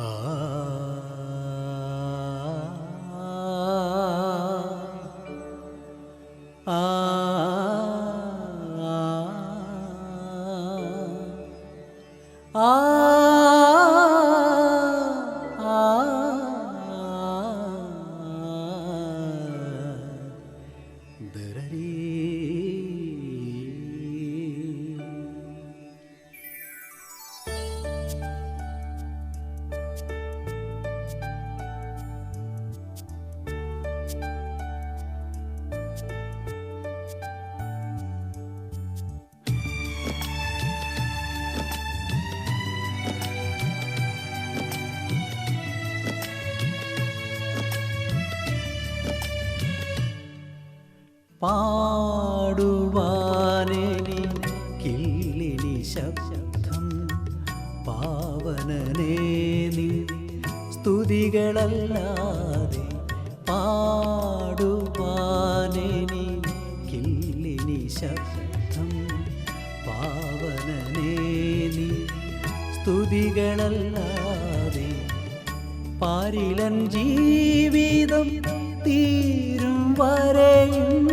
ah. Ah. പാടുവാനെനിക്കില്ലിനി ശബ്ദം പാവനനേ നീ സ്തുതികളല്ലാതെ പാടുവാനെനിക്കില്ലിനി ശബ്ദം പാവനനേ നീ സ്തുതികളല്ലാതെ പാരിലൻ ജീവിതം തീരും വരെയും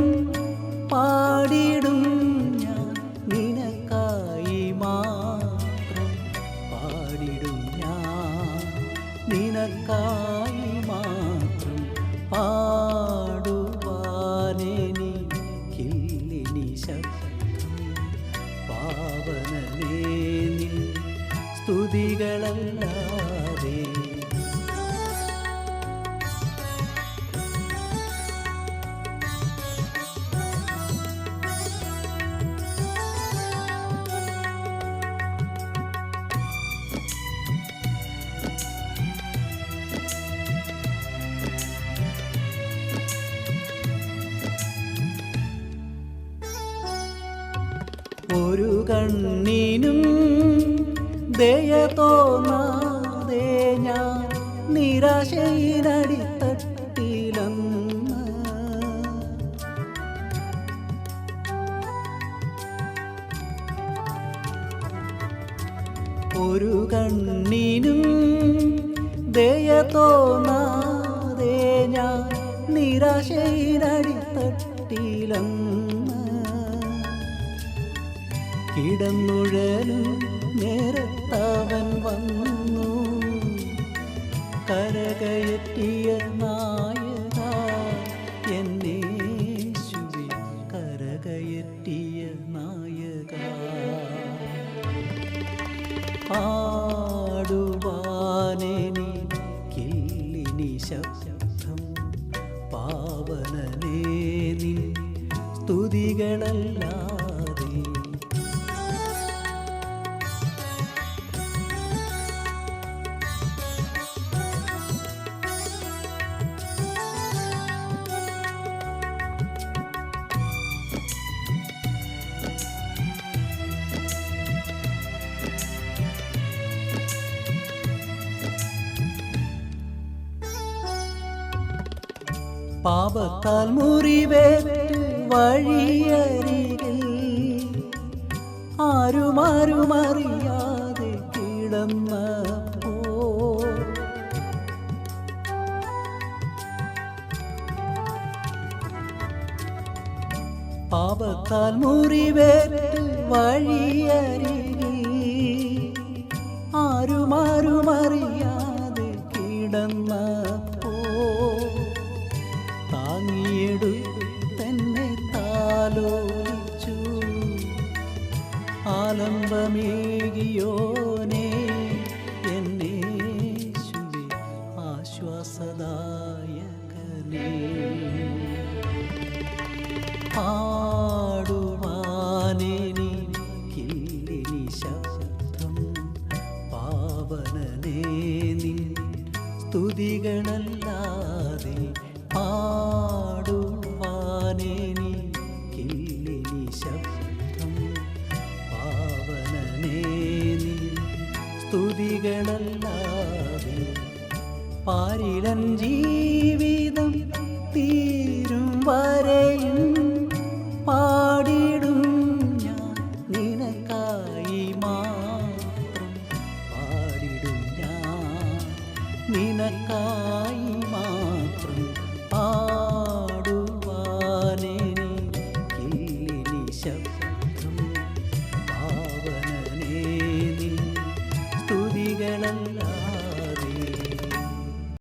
പാടിടും ഞാൻ നിനക്കായി മാത്രം. പാടിടും ഞാൻ നിനക്കായി മാത്രം. പാടുവാനെനിക്കില്ലിനി ശബ്ദം. പാവനനേ നിൻ സ്തുതികളല്ലാതെ ഒരു കണ്ണിനും ദയ തോന്നാതെ ഞാൻ നിരാശയിലടിത്തട്ടിലെന്ന്. ഒരു കണ്ണിനും ദയ തോന്നാതെ ഞാൻ നിരാശയിലടിത്തട്ടിലെന്ന്. കിടന്നുഴലും നേരത്തവൻ വന്നു. കരകയറ്റിയ നായക എന്നെ ശുവി കരകയറ്റിയ നായക. പാടുവാനെനിക്കില്ലിനി ശബ്ദം പാവനനേ നിൻ സ്തുതികളല്ലാതെ പാപത്താൽ മുറിവേറ്റ് വഴിയരികിൽ ആരുമാരുമറിയാതെ കിടന്ന പാപത്താൽ മുറിവേറ്റ് വഴിയരികിൽ താലോലിച്ചു ആലംബമേകിയോനെ എന്നെ ശുവി ആശ്വാസദായകനേ. പാടുവാനെനിക്കില്ലിനി ശബ്ദം പാവനനേ സ്തുതികളല്ലാതെ പാരിടൻ ജീവിതം തീരും വരെയും പാടിടും ഞാൻ നിനക്കായി മാത്രം. പാടിടും ഞാൻ നിനക്കായി